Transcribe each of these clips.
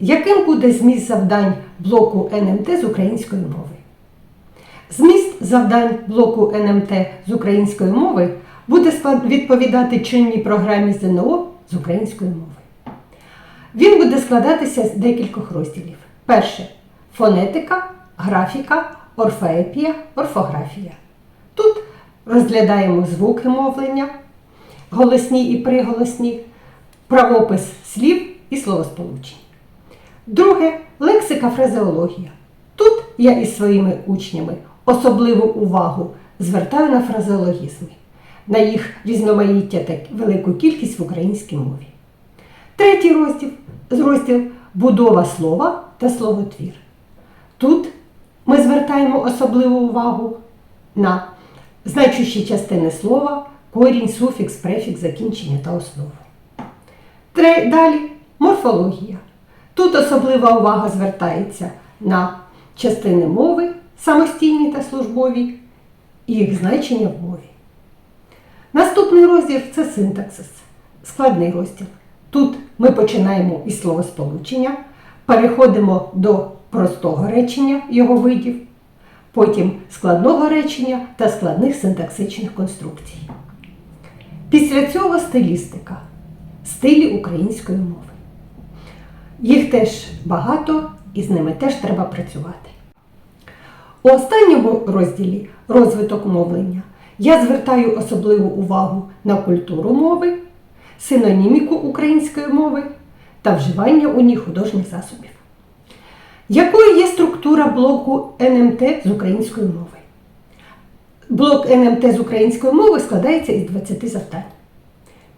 Яким буде зміст завдань блоку НМТ з української мови? Зміст завдань блоку НМТ з української мови буде відповідати чинній програмі ЗНО з української мови. Він буде складатися з декількох розділів. Перше фонетика, графіка, орфоепія, орфографія. Тут розглядаємо звуки мовлення, голосні і приголосні, правопис слів і словосполучень. Друге лексика фразеологія. Тут я із своїми учнями особливу увагу звертаю на фразеологізми, на їх різноманіття та велику кількість в українській мові. Третій розділ, розділ будова слова та словотвір. Тут ми звертаємо особливу увагу на значущі частини слова, корінь, суфікс, префікс, закінчення та основу. Далі морфологія. Тут особлива увага звертається на частини мови, самостійні та службові, і їх значення в мові. Наступний розділ це синтаксис, складний розділ. Тут ми починаємо із словосполучення, переходимо до простого речення його видів, потім складного речення та складних синтаксичних конструкцій. Після цього стилістика, стилі української мови. Їх теж багато і з ними теж треба працювати. У останньому розділі розвиток мовлення я звертаю особливу увагу на культуру мови, синоніміку української мови та вживання у ній художніх засобів. Якою є структура блоку НМТ з української мови? Блок НМТ з української мови складається із 20 завдань.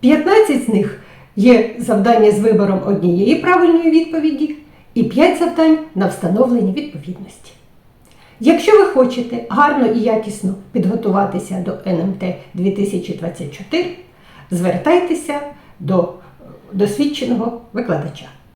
15 з них є завдання з вибором однієї правильної відповіді і 5 завдань на встановлення відповідності. Якщо ви хочете гарно і якісно підготуватися до НМТ 2024, звертайтеся до досвідченого викладача.